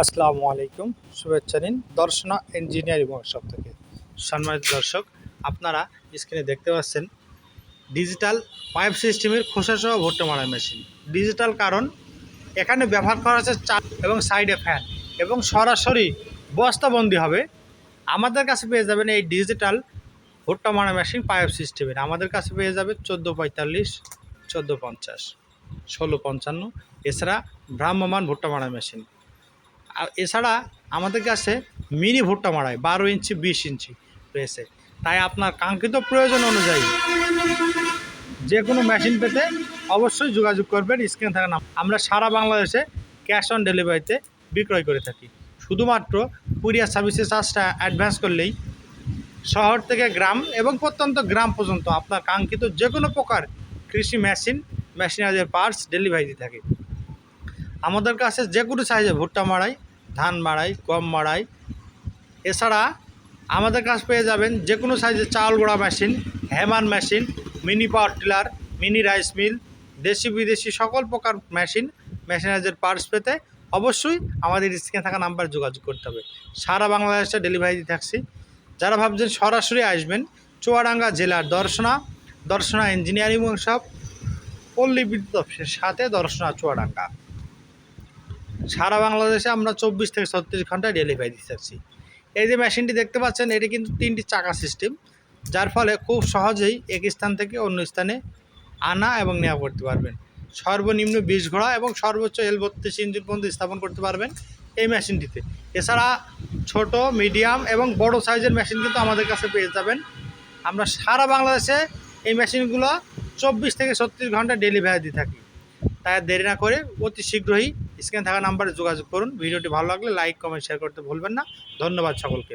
আসসালামু আলাইকুম, শুভেচ্ছা নিন দর্শনা ইঞ্জিনিয়ারিং ওয়ার্কশপ থেকে। সম্মানিত দর্শক, আপনারা স্ক্রিনে দেখতে পাচ্ছেন ডিজিটাল পাইপ সিস্টেমের খোসাসহ ভুট্টা মারা মেশিন ডিজিটাল কারণ, এখানে ব্যবহার করা হচ্ছে চাপ এবং সাইডে ফ্যান এবং সরাসরি বস্তাবন্দি হবে। আমাদের কাছে পেয়ে যাবেন এই ডিজিটাল ভুট্টা মারা মেশিন পাইপ সিস্টেমের আমাদের কাছে পেয়ে যাবে চোদ্দ পঁয়তাল্লিশ, চোদ্দ পঞ্চাশ। ষোলো পঞ্চান্ন। এছাড়া ভ্রাম্যমান ভুট্টা মারা মেশিন। আর এছাড়া আমাদের কাছে মিনি ভুট্টা মারাই বারো ইঞ্চি, বিশ ইঞ্চি রয়েছে। তাই আপনার কাঙ্ক্ষিত প্রয়োজন অনুযায়ী যে কোনো মেশিন পেতে অবশ্যই যোগাযোগ করবেন স্ক্রিনে থাকা নাম আমরা সারা বাংলাদেশে ক্যাশ অন ডেলিভারিতে বিক্রয় করে থাকি। শুধুমাত্র কুরিয়ার সার্ভিসের চার্জটা অ্যাডভান্স করলেই শহর থেকে গ্রাম এবং প্রত্যন্ত গ্রাম পর্যন্ত আপনার কাঙ্ক্ষিত যে কোনো প্রকার কৃষি মেশিন মেশিনারির পার্টস ডেলিভারি থাকে। আমাদের কাছে যে কোনো সাইজে ভুট্টা মাড়াই, ধান মাড়াই, গম মাড়াই, এছাড়া আমাদের কাছে পেয়ে যাবেন যে কোনো সাইজের চাউল গোড়া machine hammer machine mini power tiller mini rice mill দেশি বিদেশি সকল প্রকার মেশিন মেশিনারিজের পার্টস পেতে অবশ্যই আমাদের স্ক্রিনে থাকা নাম্বার যোগাযোগ করতে হবে। সারা বাংলাদেশে ডেলিভারি দিয়ে থাকছি। যারা ভাবছেন সরাসরি আসবেন, চুয়াডাঙ্গা জেলার দর্শনা দর্শনা ইঞ্জিনিয়ারিং ওয়ার্কশপ পল্লী বিদ্যুৎ অফিসের সাথে দর্শনা চুয়াডাঙ্গা। সারা বাংলাদেশে আমরা চব্বিশ থেকে ছত্রিশ ঘন্টায় ডেলিভারি দিতে থাকছি এই যে মেশিনটি দেখতে পাচ্ছেন, এটি কিন্তু তিনটি চাকা সিস্টেম যার ফলে খুব সহজেই এক স্থান থেকে অন্য স্থানে আনা এবং নেওয়া করতে পারবেন। সর্বনিম্ন বিশ ঘোড়া এবং সর্বোচ্চ এল বত্রিশ ইঞ্জিন পর্যন্ত স্থাপন করতে পারবেন এই মেশিনটিতে। এছাড়া ছোট মিডিয়াম এবং বড় সাইজের মেশিন কিন্তু আমাদের কাছে পেয়ে যাবেন। আমরা সারা বাংলাদেশে এই মেশিনগুলো চব্বিশ থেকে ছত্রিশ ঘণ্টা ডেলিভারি দিয়ে থাকি। তাই দেরি না করে অতি শীঘ্রই স্ক্রিনে থাকা নাম্বারে যোগাযোগ করুন। ভিডিওটি ভালো লাগলে লাইক কমেন্ট শেয়ার করতে ভুলবেন না। ধন্যবাদ সকলকে।